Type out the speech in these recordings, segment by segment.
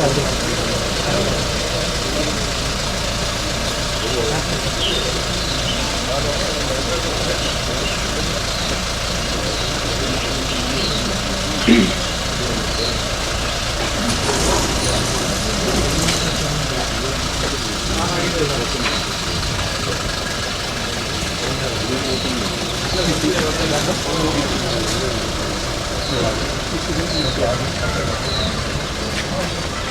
gösterdi.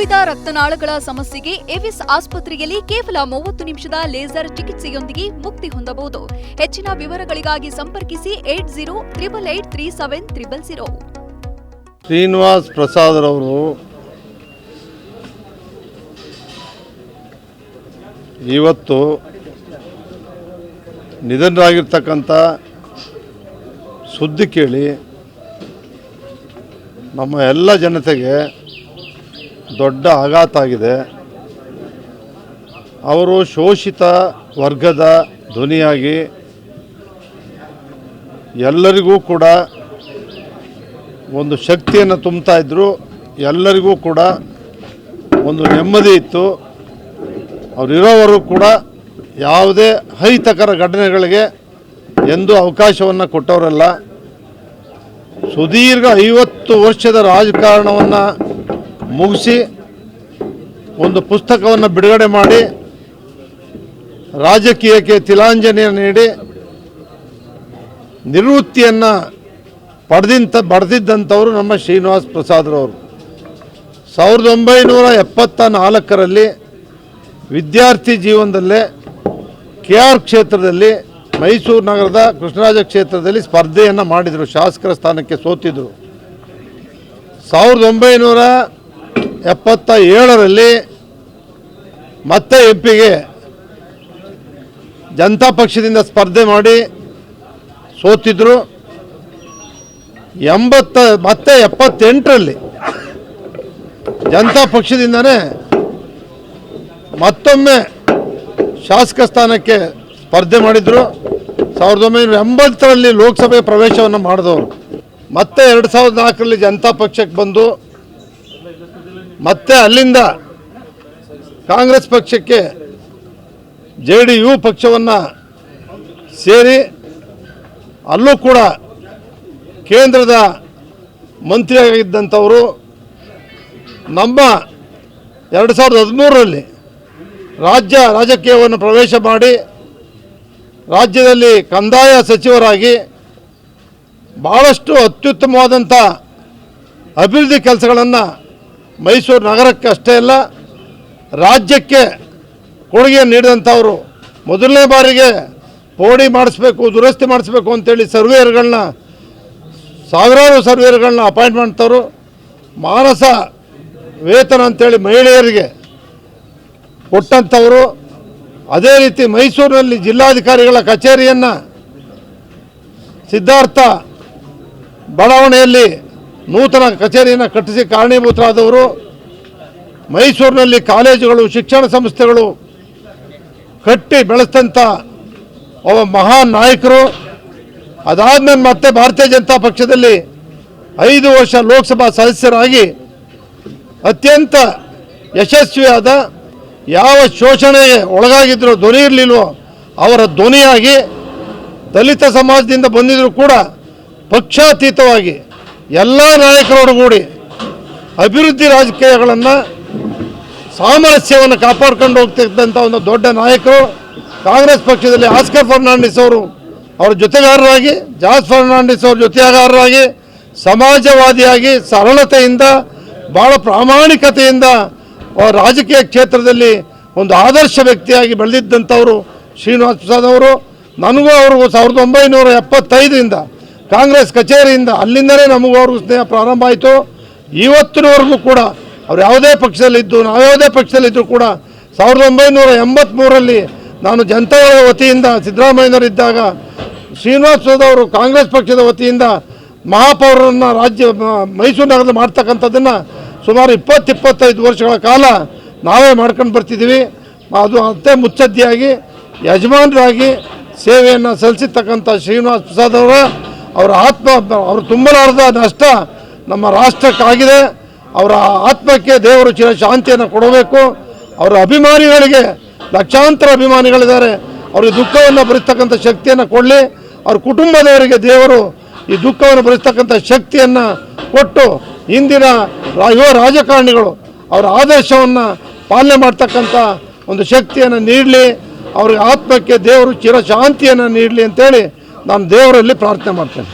ಉಬ್ಬಿದ ರಕ್ತನಾಳಗಳ ಸಮಸ್ಯೆಗೆ ಎವಿಸ್ ಆಸ್ಪತ್ರೆಯಲ್ಲಿ ಕೇವಲ ಮೂವತ್ತು ನಿಮಿಷದ ಲೇಸರ್ ಚಿಕಿತ್ಸೆಯೊಂದಿಗೆ ಮುಕ್ತಿ ಹೊಂದಬಹುದು. ಹೆಚ್ಚಿನ ವಿವರಗಳಿಗಾಗಿ ಸಂಪರ್ಕಿಸಿ eight zero triple eight three seven triple zero. Srinivas ಇವತ್ತು ನಿಧನರಾಗಿರ್ತಕ್ಕಂಥ ಸುದ್ದಿ ಕೇಳಿ ನಮ್ಮ ಎಲ್ಲ ಜನತೆಗೆ ದೊಡ್ಡ ಆಘಾತ ಆಗಿದೆ. ಅವರು ಶೋಷಿತ ವರ್ಗದ ಧ್ವನಿಯಾಗಿ ಎಲ್ಲರಿಗೂ ಕೂಡ ಒಂದು ಶಕ್ತಿಯನ್ನು ತುಂಬ್ತಾ ಇದ್ದರು ಎಲ್ಲರಿಗೂ ಕೂಡ ಒಂದು ನೆಮ್ಮದಿ ಇತ್ತು. ಅವರಿರೋವರು ಕೂಡ ಯಾವುದೇ ಅಹಿತಕರ ಘಟನೆಗಳಿಗೆ ಎಂದೂ ಅವಕಾಶವನ್ನು ಕೊಟ್ಟವರಲ್ಲ. ಸುದೀರ್ಘ ಐವತ್ತು ವರ್ಷದ ರಾಜಕಾರಣವನ್ನು ಮುಗಿಸಿ ಒಂದು ಪುಸ್ತಕವನ್ನು ಬಿಡುಗಡೆ ಮಾಡಿ ರಾಜಕೀಯಕ್ಕೆ ತಿಲಾಂಜಲಿಯನ್ನು ನೀಡಿ ನಿವೃತ್ತಿಯನ್ನು ಪಡೆದಿಂತ ಪಡೆದಿದ್ದಂಥವರು ನಮ್ಮ ಶ್ರೀನಿವಾಸ್ ಪ್ರಸಾದ್ರವರು ಸಾವಿರದ ಒಂಬೈನೂರ ಎಪ್ಪತ್ತ ನಾಲ್ಕರಲ್ಲಿ ವಿದ್ಯಾರ್ಥಿ ಜೀವನದಲ್ಲೇ ಕೆ ಆರ್ ಕ್ಷೇತ್ರದಲ್ಲಿ ಮೈಸೂರು ನಗರದ ಕೃಷ್ಣರಾಜ ಕ್ಷೇತ್ರದಲ್ಲಿ ಸ್ಪರ್ಧೆಯನ್ನು ಮಾಡಿದರು, ಶಾಸಕರ ಸ್ಥಾನಕ್ಕೆ ಸೋತಿದ್ದರು ಸಾವಿರದ ಒಂಬೈನೂರ ಎಪ್ಪತ್ತ ಏಳರಲ್ಲಿ ಮತ್ತೆ ಎಂ ಪಿಗೆ ಜನತಾ ಪಕ್ಷದಿಂದ ಸ್ಪರ್ಧೆ ಮಾಡಿ ಸೋತಿದ್ರು. ಎಂಬತ್ತ, ಮತ್ತೆ ಎಪ್ಪತ್ತೆಂಟರಲ್ಲಿ ಜನತಾ ಪಕ್ಷದಿಂದನೇ ಮತ್ತೊಮ್ಮೆ ಶಾಸಕ ಸ್ಥಾನಕ್ಕೆ ಸ್ಪರ್ಧೆ ಮಾಡಿದರು. ಸಾವಿರದ ಒಂಬೈನೂರ ಎಂಬತ್ತರಲ್ಲಿ ಲೋಕಸಭೆ ಪ್ರವೇಶವನ್ನು ಮಾಡಿದವರು. ಮತ್ತೆ ಎರಡು ಸಾವಿರದ ನಾಲ್ಕರಲ್ಲಿ ಜನತಾ ಪಕ್ಷಕ್ಕೆ ಬಂದು ಮತ್ತೆ ಅಲ್ಲಿಂದ ಕಾಂಗ್ರೆಸ್ ಪಕ್ಷಕ್ಕೆ ಜೆ ಡಿ ಯು ಪಕ್ಷವನ್ನು ಸೇರಿ ಅಲ್ಲೂ ಕೂಡ ಕೇಂದ್ರದ ಮಂತ್ರಿಯಾಗಿದ್ದಂಥವರು ನಮ್ಮ ಎರಡು ಸಾವಿರದ ಹದಿಮೂರರಲ್ಲಿ ರಾಜ್ಯ ರಾಜಕೀಯವನ್ನು ಪ್ರವೇಶ ಮಾಡಿ ರಾಜ್ಯದಲ್ಲಿ ಕಂದಾಯ ಸಚಿವರಾಗಿ ಭಾಳಷ್ಟು ಅತ್ಯುತ್ತಮವಾದಂಥ ಅಭಿವೃದ್ಧಿ ಕೆಲಸಗಳನ್ನು ಮೈಸೂರು ನಗರಕ್ಕೆ ಅಷ್ಟೇ ಅಲ್ಲ, ರಾಜ್ಯಕ್ಕೆ ಕೊಡುಗೆ ನೀಡಿದಂಥವರು ಮೊದಲನೇ ಬಾರಿಗೆ ಪೋಡಿ ಮಾಡಿಸ್ಬೇಕು, ದುರಸ್ತಿ ಮಾಡಿಸ್ಬೇಕು ಅಂತೇಳಿ ಸರ್ವೇಯರ್ಗಳನ್ನ, ಸಾವಿರಾರು ಸರ್ವೇಯರ್ಗಳನ್ನ ಅಪಾಯಿಂಟ್ ಮಾಡ್ತವರು. ಮಾನಸ ವೇತನ ಅಂತೇಳಿ ಮಹಿಳೆಯರಿಗೆ ಕೊಟ್ಟಂಥವರು. ಅದೇ ರೀತಿ ಮೈಸೂರಿನಲ್ಲಿ ಜಿಲ್ಲಾಧಿಕಾರಿಗಳ ಕಚೇರಿಯನ್ನು ಸಿದ್ಧಾರ್ಥ ಬಡಾವಣೆಯಲ್ಲಿ ನೂತನ ಕಚೇರಿಯನ್ನು ಕಟ್ಟಿಸಿ ಕಾರಣೀಭೂತರಾದವರು, ಮೈಸೂರಿನಲ್ಲಿ ಕಾಲೇಜುಗಳು, ಶಿಕ್ಷಣ ಸಂಸ್ಥೆಗಳು ಕಟ್ಟಿ ಬೆಳೆಸ್ತಂಥ ಒಬ್ಬ ಮಹಾನ್ ನಾಯಕರು. ಅದಾದ್ಮೇಲೆ ಮತ್ತೆ ಭಾರತೀಯ ಜನತಾ ಪಕ್ಷದಲ್ಲಿ ಐದು ವರ್ಷ ಲೋಕಸಭಾ ಸದಸ್ಯರಾಗಿ ಅತ್ಯಂತ ಯಶಸ್ವಿಯಾದ ಯಾವ ಶೋಷಣೆಗೆ ಒಳಗಾಗಿದ್ದರೂ ಧ್ವನಿ ಇರಲಿಲ್ವೋ ಅವರ ಧ್ವನಿಯಾಗಿ ದಲಿತ ಸಮಾಜದಿಂದ ಬಂದಿದ್ದರೂ ಕೂಡ ಪಕ್ಷಾತೀತವಾಗಿ ಎಲ್ಲ ನಾಯಕರೊಡಗೂಡಿ ಅಭಿವೃದ್ಧಿ ರಾಜಕೀಯಗಳನ್ನು ಸಾಮರಸ್ಯವನ್ನು ಕಾಪಾಡ್ಕೊಂಡು ಹೋಗ್ತಿದ್ದಂಥ ಒಂದು ದೊಡ್ಡ ನಾಯಕರು ಕಾಂಗ್ರೆಸ್ ಪಕ್ಷದಲ್ಲಿ ಆಸ್ಕರ್ ಫರ್ನಾಂಡಿಸ್ ಅವರು. ಅವರ ಜೊತೆಗಾರರಾಗಿ ಜಾಸ್ ಫರ್ನಾಂಡಿಸ್ ಅವರ ಜೊತೆಗಾರರಾಗಿ ಸಮಾಜವಾದಿಯಾಗಿ, ಸರಳತೆಯಿಂದ ಭಾಳ ಪ್ರಾಮಾಣಿಕತೆಯಿಂದ ರಾಜಕೀಯ ಕ್ಷೇತ್ರದಲ್ಲಿ ಒಂದು ಆದರ್ಶ ವ್ಯಕ್ತಿಯಾಗಿ ಬೆಳೆದಿದ್ದಂಥವರು ಶ್ರೀನಿವಾಸ್ ಪ್ರಸಾದ್ ಅವರು. ನನಗೂ ಅವರು ಸಾವಿರದ ಒಂಬೈನೂರ ಎಪ್ಪತ್ತೈದರಿಂದ ಕಾಂಗ್ರೆಸ್ ಕಚೇರಿಯಿಂದ ಅಲ್ಲಿಂದಲೇ ನಮಗೂ ಸ್ನೇಹ ಪ್ರಾರಂಭ ಆಯಿತು. ಇವತ್ತಿನವರೆಗೂ ಕೂಡ ಅವ್ರು ಯಾವುದೇ ಪಕ್ಷದಲ್ಲಿದ್ದು, ನಾವು ಯಾವುದೇ ಪಕ್ಷದಲ್ಲಿದ್ದರೂ ಕೂಡ ಸಾವಿರದ ಒಂಬೈನೂರ ಎಂಬತ್ತ್ಮೂರರಲ್ಲಿ ನಾನು ಜನತಾದಳ ವತಿಯಿಂದ ಸಿದ್ದರಾಮಯ್ಯನವರಿದ್ದಾಗ ಶ್ರೀನಿವಾಸ್ ಅವರು ಕಾಂಗ್ರೆಸ್ ಪಕ್ಷದ ವತಿಯಿಂದ ಮಹಾಪೌರರನ್ನು ರಾಜ್ಯ ಮೈಸೂರು ನಗರದಲ್ಲಿ ಮಾಡ್ತಕ್ಕಂಥದ್ದನ್ನು ಸುಮಾರು ಇಪ್ಪತ್ತು ಇಪ್ಪತ್ತೈದು ವರ್ಷಗಳ ಕಾಲ ನಾವೇ ಮಾಡ್ಕೊಂಡು ಬರ್ತಿದ್ದೀವಿ. ಅದು ಅತ್ತೆ ಮುಚ್ಚದ್ದಿಯಾಗಿ, ಯಜಮಾನರಾಗಿ ಸೇವೆಯನ್ನು ಸಲ್ಲಿಸಿರ್ತಕ್ಕಂಥ ಶ್ರೀನಿವಾಸ್ ಪ್ರಸಾದ್ ಅವರ ಅವರ ಆತ್ಮ, ಅವರು ತುಂಬಲಾರದ ನಷ್ಟ ನಮ್ಮ ರಾಷ್ಟ್ರಕ್ಕಾಗಿದೆ. ಅವರ ಆತ್ಮಕ್ಕೆ ದೇವರು ಚಿರ ಶಾಂತಿಯನ್ನು ಕೊಡಬೇಕು. ಅವರ ಅಭಿಮಾನಿಗಳಿಗೆ ಲಕ್ಷಾಂತರ ಅಭಿಮಾನಿಗಳಿದ್ದಾರೆ. ಅವರಿಗೆ ದುಃಖವನ್ನು ಭರಿಸ್ತಕ್ಕಂಥ ಶಕ್ತಿಯನ್ನು ಕೊಡಲಿ. ಅವ್ರ ಕುಟುಂಬದವರಿಗೆ ದೇವರು ಈ ದುಃಖವನ್ನು ಭರಿಸ್ತಕ್ಕಂಥ ಶಕ್ತಿಯನ್ನು ಕೊಟ್ಟು ಇಂದಿನ ಯುವ ರಾಜಕಾರಣಿಗಳು ಅವರ ಆದರ್ಶವನ್ನು ಪಾಲನೆ ಮಾಡ್ತಕ್ಕಂಥ ಒಂದು ಶಕ್ತಿಯನ್ನು ನೀಡಲಿ. ಅವ್ರಿಗೆ ಆತ್ಮಕ್ಕೆ ದೇವರು ಚಿರ ಶಾಂತಿಯನ್ನು ನೀಡಲಿ ಅಂತೇಳಿ ನಾನು ದೇವರಲ್ಲಿ ಪ್ರಾರ್ಥನೆ ಮಾಡ್ತೇನೆ.